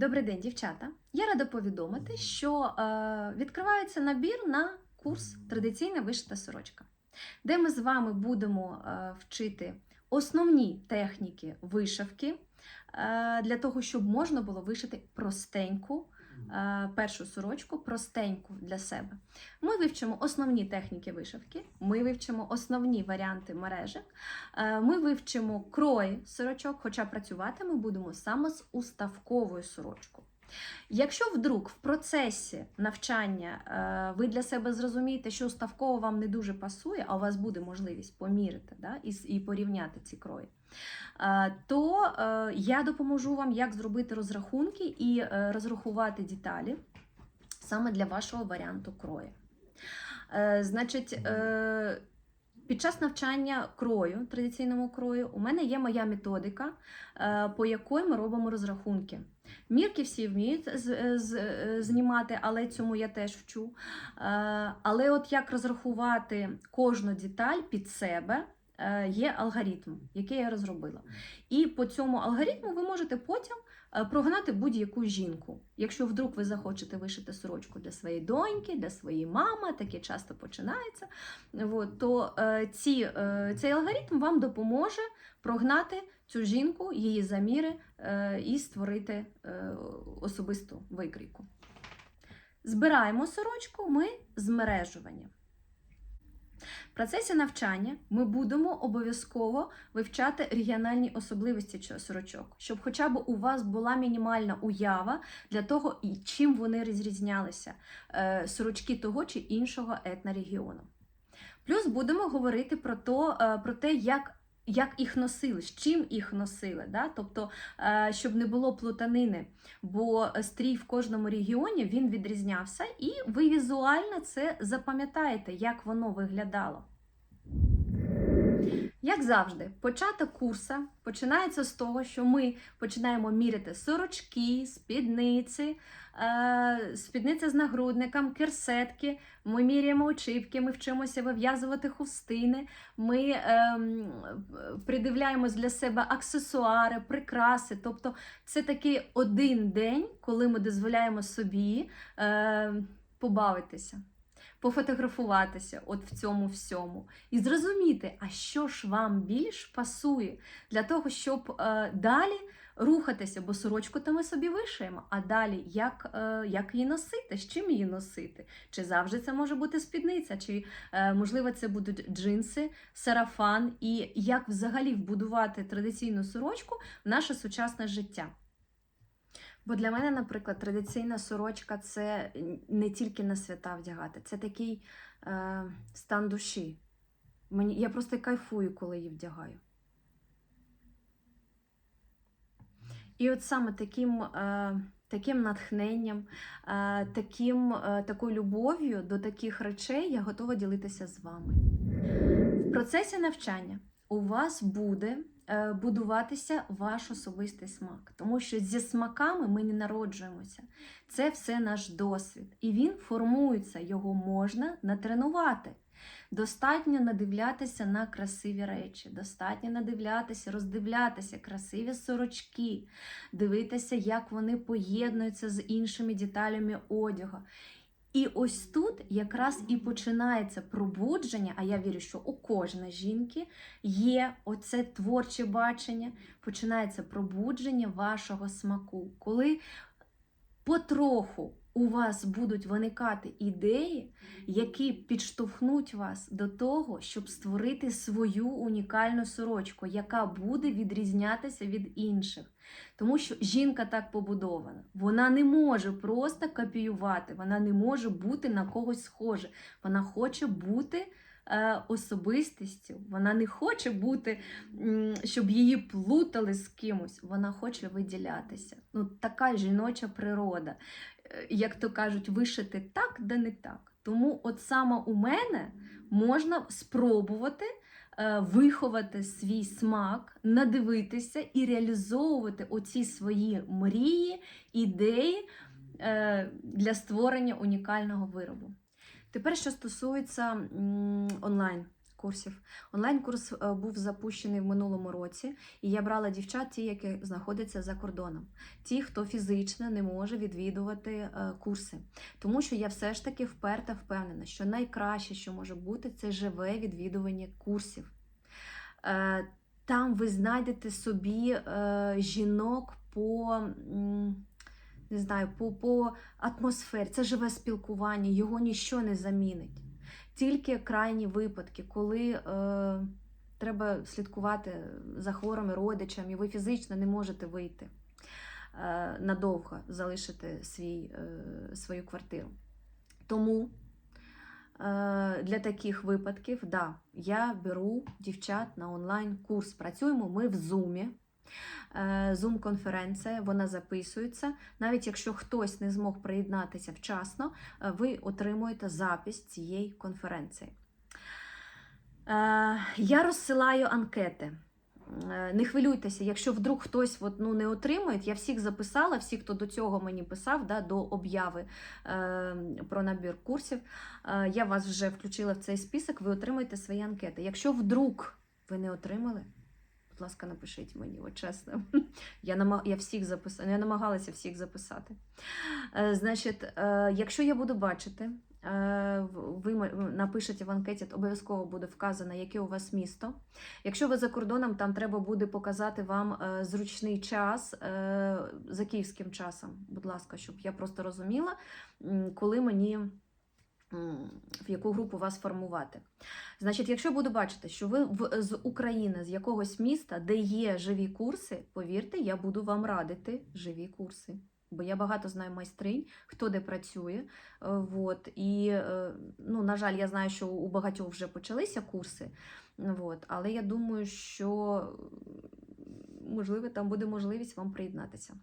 Добрий день, дівчата. Я рада повідомити, що е, відкривається набір на курс Традиційна вишита сорочка, де ми з вами будемо е, вчити основні техніки вишивки е, для того, щоб можна було вишити простеньку. Е, Першу сорочку простеньку для себе. Ми вивчимо основні техніки вишивки, ми вивчимо основні варіанти мережок, е, ми вивчимо крої сорочок, хоча працювати ми будемо саме з уставковою сорочкою. Якщо вдруг в процесі навчання е, ви для себе зрозумієте, що уставково вам не дуже пасує, а у вас буде можливість поміряти да, і, і порівняти ці крої, е, то е, я допоможу вам, як зробити розрахунки і розрахувати деталі саме для вашого варіанту крою. Значить, під час навчання крою, традиційному крою, у мене є моя методика, по якої ми робимо розрахунки. Мірки всі вміють з- з- е, знімати, але цьому я теж вчу. Е, Але от як розрахувати кожну деталь під себе, е, є алгоритм, який я розробила. І по цьому алгоритму ви можете потім е, прогнати будь-яку жінку. Якщо вдруг ви захочете вишити сорочку для своєї доньки, для своєї мами, таке часто починається, то е, ці, е, цей алгоритм вам допоможе прогнати цю жінку, її заміри е, і створити е, особисту викрійку. Збираємо сорочку ми з. В процесі навчання ми будемо обов'язково вивчати регіональні особливості сорочок, щоб хоча б у вас була мінімальна уява для того, чим вони розрізнялися е, сорочки того чи іншого етнорегіону. Плюс будемо говорити про, то, е, про те, як. Як їх носили, з чим їх носили, да? тобто, е, щоб не було плутанини, бо стрій в кожному регіоні він відрізнявся, і ви візуально це запам'ятаєте, як воно виглядало. Як завжди, початок курсу починається з того, що ми починаємо міряти сорочки, спідниці, е, спідниці з нагрудником, керсетки. Ми міряємо очівки, ми вчимося вив'язувати хустини, ми ем, придивляємось для себе аксесуари, прикраси. Тобто це такий один день, коли ми дозволяємо собі е, побавитися. Пофотографуватися от в цьому всьому і зрозуміти, а що ж вам більш пасує для того, щоб е, далі рухатися, бо сорочку то ми собі вишиємо, а далі як, е, як її носити, з чим її носити? Чи завжди це може бути спідниця, чи е, можливо це будуть джинси, сарафан, і як взагалі вбудувати традиційну сорочку в наше сучасне життя. Бо для мене, наприклад, традиційна сорочка це не тільки на свята вдягати, це такий е, стан душі. Мені, я просто кайфую, коли її вдягаю. І от саме таким, е, таким натхненням, е, таким, е, такою любов'ю до таких речей я готова ділитися з вами. В процесі навчання у вас буде будуватися ваш особистий смак, тому що зі смаками ми не народжуємося. Це все наш досвід, і він формується, його можна натренувати. Достатньо надивлятися на красиві речі, достатньо надивлятися, роздивлятися красиві сорочки, дивитися, як вони поєднуються з іншими деталями одягу. І ось тут якраз і починається пробудження, а я вірю, що у кожної жінки є оце творче бачення, починається пробудження вашого смаку, коли потроху у вас будуть виникати ідеї, які підштовхнуть вас до того, щоб створити свою унікальну сорочку, яка буде відрізнятися від інших. Тому що жінка так побудована. Вона не може просто копіювати, вона не може бути на когось схожа. Вона хоче бути особистістю. Вона не хоче бути, щоб її плутали з кимось. Вона хоче виділятися. Ну, така жіноча природа. Е, Як то кажуть, вишити так, да не так. Тому, от саме у мене можна спробувати е, виховати свій смак, надивитися і реалізовувати оці свої мрії, ідеї е, для створення унікального виробу. Тепер, що стосується онлайн курсів. Онлайн-курс е, був запущений в минулому році, і я брала дівчат, ті, які знаходяться за кордоном, ті, хто фізично не може відвідувати е, курси. Тому що я все ж таки вперта впевнена, що найкраще, що може бути, це живе відвідування курсів. Е, Там ви знайдете собі жінок по. Не знаю, по, по атмосфері, це живе спілкування, його ніщо не замінить. Тільки крайні випадки, коли е, треба слідкувати за хворими родичами, ви фізично не можете вийти е, надовго, залишити свій, е, свою квартиру. Тому е, для таких випадків, да, я беру дівчат на онлайн-курс. Працюємо ми в Zoom. Зум-конференція, вона записується. Навіть якщо хтось не змог приєднатися вчасно, е, ви отримуєте запис цієї конференції. Е, Я розсилаю анкети. Е, Не хвилюйтеся, якщо вдруг хтось от, ну, не отримує, я всіх записала, всі, хто до цього мені писав, да, до обяви е, про набір курсів, е, я вас вже включила в цей список, ви отримаєте свої анкети. Якщо вдруг ви не отримали, будь ласка, напишіть мені, от чесно. Я, нама... я всіх записала, я намагалася всіх записати. Е, значить, е, якщо я буду бачити, е, ви напишете в анкеті, обов'язково буде вказано, яке у вас місто. Якщо ви за кордоном, там треба буде показати вам е, зручний час е, за київським часом, будь ласка, щоб я просто розуміла, коли мені. В яку групу вас формувати. Значить, якщо буду бачити, що ви в, з України, з якогось міста, де є живі курси, повірте, я буду вам радити живі курси. Бо я багато знаю майстринь, хто де працює. Е, Вот. І, е, ну, на жаль, я знаю, що у багатьох вже почалися курси. Вот. Але я думаю, що можливо, там буде можливість вам приєднатися.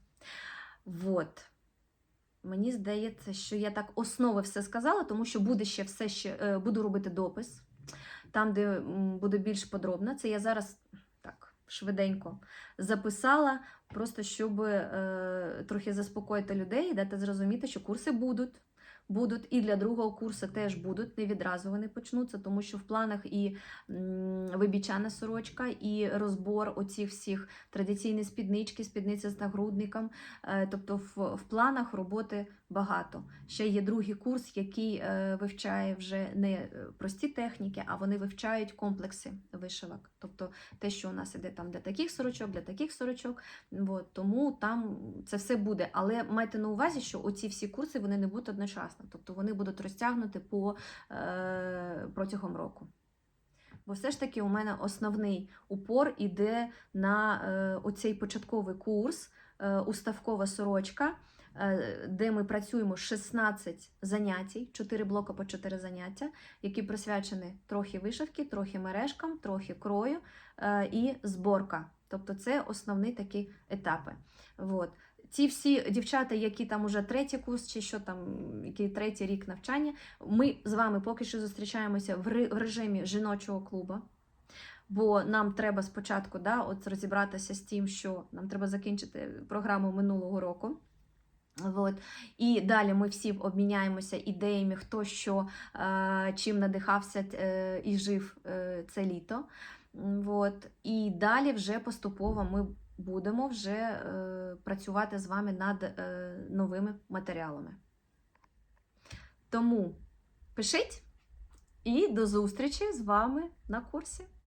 Вот. Мені здається, що я так основи все сказала, тому що буде ще все ще е, буду робити допис, там, де буде більш подробно. Це я зараз так швиденько записала, просто щоб е, трохи заспокоїти людей і дати зрозуміти, що курси будуть. Будуть і для другого курсу теж будуть, не відразу вони почнуться, тому що в планах і вибічана сорочка, і розбор оцих всіх традиційні спіднички, спідниця з нагрудником. Е, Тобто в, в планах роботи багато. Ще є другий курс, який е, вивчає вже не е, прості техніки, а вони вивчають комплекси вишивок. Тобто те, що у нас іде там для таких сорочок, для таких сорочок. От, тому там це все буде. Але майте на увазі, що оці всі курси вони не будуть одночасно, тобто вони будуть розтягнути по, е, протягом року. Бо все ж таки у мене основний упор іде на е, оцей початковий курс, е, уставкова сорочка, е, де ми працюємо 16 занять, 4 блоки по 4 заняття, які присвячені трохи вишивки, трохи мережкам, трохи крою е, і зборка. Тобто це основні такі етапи. От. Ті всі дівчата, які там уже третій курс, чи що там, який третій рік навчання, ми з вами поки що зустрічаємося в режимі жіночого клубу. Бо нам треба спочатку да, от розібратися з тим, що нам треба закінчити програму минулого року. От. І далі ми всі обміняємося ідеями, хто що, е, чим надихався е, і жив е, це літо. От. І далі вже поступово ми будемо вже е, працювати з вами над е, новими матеріалами. Тому пишіть і до зустрічі з вами на курсі.